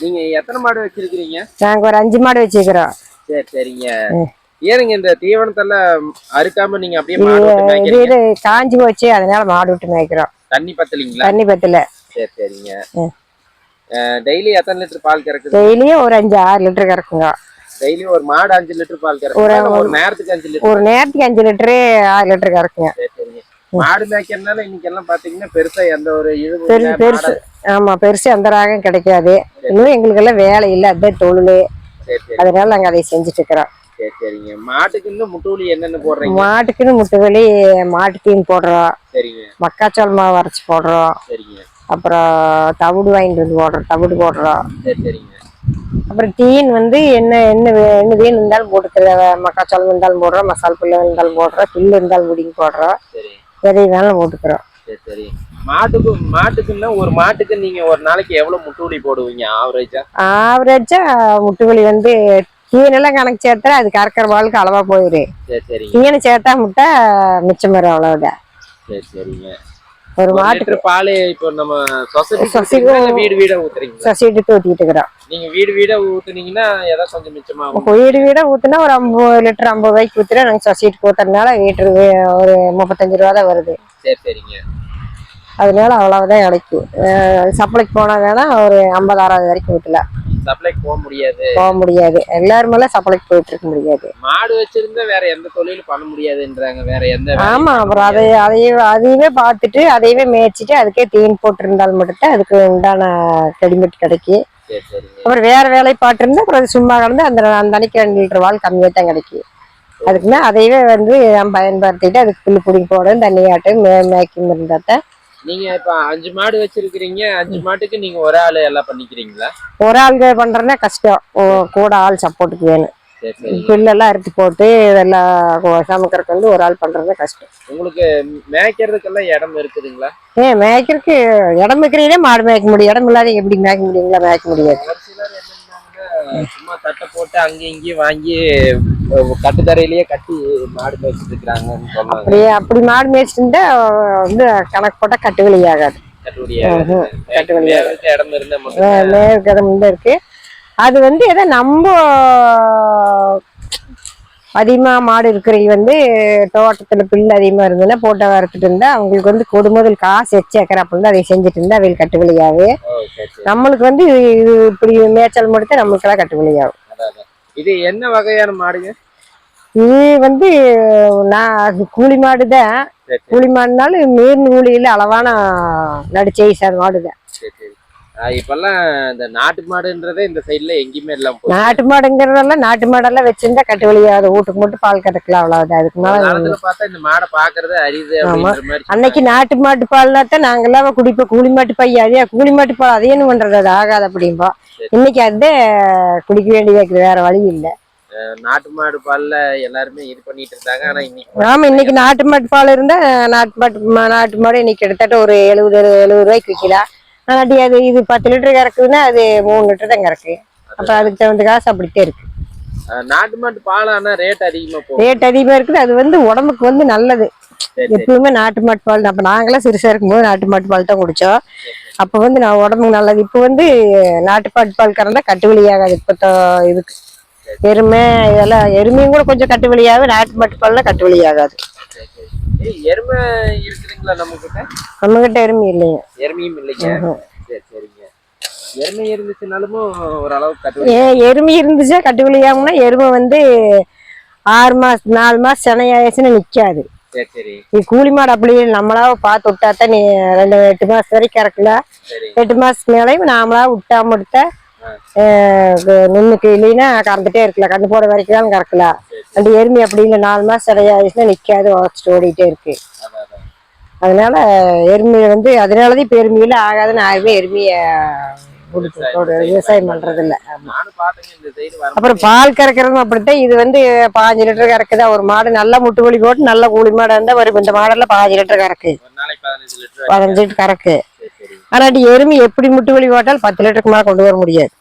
நீங்க எத்தனை மாடு வச்சிருக்கிறீங்க? நாங்க ஒரு அஞ்சு மாடு வச்சுக்கிறோம் சரி சரிங்க. ஏனுங்க இந்த தீவனத்தெல்லாம் அறுக்காம நீங்க அப்படியே காஞ்சி போச்சு அதனால மாடு விட்டு மேய்க்கிறோம். தண்ணி பத்தலைங்களா? தண்ணி பத்தல. சரி சரிங்க. டெய்லி எத்தனை லிட்டர் பால் கறக்குது? டெய்லியும் ஒரு அஞ்சு ஆறு லிட்டர் கறக்குங்க. டெய்லி ஒரு மாடு அஞ்சு லிட்டர் பால் கறக்குது. ஒரு நேரத்துக்கு அஞ்சு லிட்டர். ஒரு நேரத்துக்கு அஞ்சு லிட்டரு ஆறு லிட்டர் கறக்குங்க. மாடு மேய்க்கிறதுனால இன்னைக்கு எல்லாம் பாத்தீங்கன்னா பெருசா எந்த ஒரு இல்ல, பெருசு. மாடை- ஆமா பெருசு அந்த ராகம் கிடைக்காது. இன்னும் எங்களுக்கு எல்லாம் வேலை இல்லை அதுதான் தொழில் அதனால நாங்க அதை செஞ்சுட்டு இருக்கிறோம் சரி சரிங்க. மாட்டுக்கு இன்னும் முட்டுவலி என்னென்ன போடுறீங்க? மாட்டுக்குன்னு முட்டுவலி மாட்டு தீன் போடுறோம். சரிங்க. மக்காச்சோள மாவு அரைச்சி போடுறோம். சரிங்க. அப்புறம் தவிடு வாங்கிட்டு வந்து போடுறோம் தவிடு போடுறோம். சரிங்க. அப்புறம் தீன் வந்து என்ன என்ன என்ன வேணும் இருந்தாலும் போட்டுக்கிற மக்காச்சோளம் இருந்தாலும் போடுறோம் மசால் புல்லு இருந்தாலும் போடுறோம் புல்லு இருந்தாலும் முடிங்கி போடுறோம். எதை வேணாலும் போட்டுக்கிறோம். சரி சரி. மாட்டுக்கு மாட்டுக்குன்னா ஒரு மாட்டுக்கு நீங்க ஒரு நாளைக்கு எவ்வளவு முட்டுவலி போடுவீங்க ஆவரேஜா ஆவரேஜா முட்டுவலி வந்து தீனெல்லாம் கணக்கு சேர்த்தா அது கறக்கிற பாலுக்கு அளவா போயிரு. சரி சரிங்க. தீனை சேர்த்தா முட்டை மிச்சம் வரும் அவ்வளவுதான். சரி சரிங்க. ஒரு லிட்டர் பால் இப்போ நம்ம சொசைட்டி வீடு வீடா ஊத்துறீங்களா? சொசைட்டிக்கு ஊற்றிட்டு இருக்கிறோம். நீங்க வீடு வீடா ஊத்துனீங்கன்னா ஏதாவது கொஞ்சம் மிச்சமாகும் வீடு வீட ஊத்துனா ஒரு ஐம்பது லிட்டர் ஐம்பது ரூபாய்க்கு ஊத்துனா நாங்கள் சொசைட்டிக்கு ஊத்துறதுனால வீட்டுக்கு ஒரு முப்பத்தஞ்சு ரூபா தான் வருது. சரி சரிங்க. அதனால அவ்வளவுதான் கிடைக்கும் அஹ் சப்ளைக்கு போனா வேணா ஒரு ஐம்பதாயிரம் வரைக்கும் ஊற்றலாம் சப்ளைக்கு போக முடியாது. போக முடியாது. எல்லாருமெல்லாம் சப்ளைக்கு போயிட்டு இருக்க முடியாது. மாடு வச்சிருந்தா வேற எந்த தொழிலும் பண்ண முடியாதுன்றாங்க. வேற எந்த ஆமா அப்புறம் அதை. அதையே அதையவே பார்த்துட்டு அதையவே மேய்ச்சிட்டு அதுக்கே தீன் போட்டிருந்தால் மட்டும்தான் அதுக்கு உண்டான ரெடிமேட் கிடைக்கும் அப்புறம் வேற வேலை பாட்டு இருந்தா அப்புறம் அது சும்மா கிடந்து அந்த அந்த அன்னைக்கு ரெண்டு லிட்டர் பால் கம்மியாக தான் கிடைக்கும் அதுக்குன்னா அதையவே வந்து நம்ம பயன்படுத்திட்டு அதுக்கு புல்லு பிடிங்கி போடணும் தண்ணி ஆட்டு மே மேய்க்கும் இருந்தால் தான் நீங்க இப்ப அஞ்சு மாடு வச்சிருக்கிறீங்க அஞ்சு மாட்டுக்கு நீங்க ஒரு ஆளு எல்லாம் பண்ணிக்கிறீங்களா? ஒரு ஆளுங்க பண்றதுன்னா கஷ்டம். கூட ஆள் சப்போர்ட்டுக்கு வேணும். புல்லெல்லாம் அறுத்து போட்டு இதெல்லாம் சமைக்கிறதுக்கு வந்து ஒரு ஆள் பண்றது கஷ்டம். உங்களுக்கு மேய்க்கிறதுக்கெல்லாம் இடம் இருக்குதுங்களா? ஏன் மேய்க்கிறதுக்கு இடம் வைக்கிறீங்களே மாடு மேய்க்க முடியும். இடம் இல்லாத எப்படி மேய்க்க முடியுங்களா? மேய்க்க முடியாது. சும்மா தட்டை போட்டு அங்கேயும் இங்கேயும் வாங்கி கட்டுத்தரையிலேயே கட்டி மாடு மேய்ச்சிட்டு இருக்கிறாங்கன்னு சொன்னாங்க அப்படியே அப்படி மாடு மேய்ச்சிட்டு வந்து கணக்கு போட்டா கட்டுவலி ஆகாது. இடம் இருந்தா இருக்கு. அது வந்து எதோ நம்ம அதிகமா மாடு இருக்கிறவங்க வந்து தோட்டத்துல புல்லு அதிகமா இருந்ததுன்னா போட்டோ வறுத்துட்டு இருந்தா அவங்களுக்கு வந்து கொடுமுதல் காசு எச்சேக்கிற அப்படின்னு அதை செஞ்சுட்டு இருந்தா அவங்களுக்கு கட்டுவலியாகு ஓ, சரி சரி. நம்மளுக்கு வந்து இது இப்படி மேய்ச்சல் மட்டும் நம்மளுக்கெல்லாம் கட்டுவலியாகும். இது என்ன வகையான மாடுங்க? இது வந்து நான் கூலி மாடு தான் கூலி மாடுனாலும் மீன் கூலியில் அளவான நடிச்சை சார் மாடு தான் இப்பெல்லாம் இந்த நாட்டு மாடுன்றதே இந்த சைடுல எங்கேயுமே போச்சு. நாட்டு மாடுங்கிறதெல்லாம் நாட்டு மாடெல்லாம் வச்சிருந்தா கட்டுவலியாகுது வீட்டுக்கு மட்டும் பால் கறக்கலாம் அவ்வளவுதான். அதுக்கு மேல பார்த்தா இந்த மாடை பாக்குறது அரிது அன்னைக்கு நாட்டு மாட்டு பால்னா தான் நாங்கெல்லாம் குடிப்போம் கூலி மாட்டு பை அதே கூலி மாட்டு பால் அதே என்ன பண்றது அது ஆகாது அப்படிம்போம் இன்னைக்கு அதே குடிக்க வேண்டியது இருக்குது வேற வழி இல்லை. நாட்டு மாடு பால்ல எல்லாருமே இது பண்ணிட்டு இருந்தாங்க. ஆனா இன்னைக்கு ஆமா இன்னைக்கு நாட்டு மாட்டு பால் இருந்தா நாட்டு மாட்டு நாட்டு மாடு இன்னைக்கு கிட்டத்தட்ட ஒரு எழுபது எழுபது ரூபாய்க்கு விற்கலாம் ஆனாட்டி அது இது பத்து லிட்டர் கறக்குதுன்னா அது மூணு லிட்டர் தான் கறக்கு. அப்ப அதுக்கு தகுந்த காசு அப்படித்தான் இருக்கு. நாட்டு மாட்டு பால் ஆனா ரேட் அதிகமா போகும்? ரேட் அதிகமா இருக்குது. அது வந்து உடம்புக்கு வந்து நல்லது. எப்பவுமே நாட்டு மாட்டு பால் அப்ப நாங்களாம் சிறுசா இருக்கும்போது நாட்டு மாட்டு பால் தான் குடிச்சோம். அப்ப வந்து நான் உடம்புக்கு நல்லது. இப்ப வந்து நாட்டு மாட்டு பால் கறந்தா கட்டுவலி ஆகாது. இப்ப இதுக்கு. எருமை இதெல்லாம் எருமையும் கூட கொஞ்சம் கட்டுவலி ஆகும் நாட்டு மாட்டு பால்லாம் கட்டுவலி ஆகாது. எருமை இருக்குதுங்களா நம்ம கிட்ட நம்ம கிட்ட எருமை இல்லைங்க. எருமையும் இல்லைங்க. சரி சரிங்க. எருமை இருந்துச்சுனாலும் ஓரளவுக்கு கட்டுவடி ஏன் எருமை இருந்துச்சா கட்டுவலி ஆகும்னா எருமை வந்து ஆறு மாசம் நாலு மாசம் செனையாச்சுன்னா நிக்காது. சரி சரி. இது கூலி மாடு அப்படி. நம்மளா பார்த்து விட்டா தான் நீ ரெண்டு எட்டு மாசம் வரைக்கும் கறக்கல. எட்டு மாசத்துக்கு மேலேயும் நாமளா விட்டா மட்டும் நின்னுக்கு இல்லைன்னா கறந்துட்டே இருக்கலாம். கண்டு போட வரைக்கும் தான் கறக்கலாம் அந்த எருமை அப்படி இல்லை நாலு மாசம் சிலையாயிடுச்சுன்னா நிக்காது உடச்சிட்டு ஓடிட்டே இருக்கு. அதான், அதான். அதனால எருமையை வந்து அதனாலதான் இப்ப எருமையில ஆகாதுன்னு யாருமே எருமைய விவசாயம் பண்றது இல்ல அப்புறம் பால் கறக்கிறதும் அப்படித்தான். இது வந்து பாஞ்சு லிட்டர் கறக்குதா? ஒரு மாடு நல்லா முட்டு வலி போட்டு நல்ல கூலி மாடா இருந்தா ஒரு இந்த மாடெல்லாம் பாஞ்சு லிட்டர் கறக்கு. பதினஞ்சு லிட்டர் கறக்கு. ஆனாட்டி எருமை எப்படி முட்டு வழி போட்டாலும் பத்து லிட்டருக்குமா மேல கொண்டு வர முடியாது.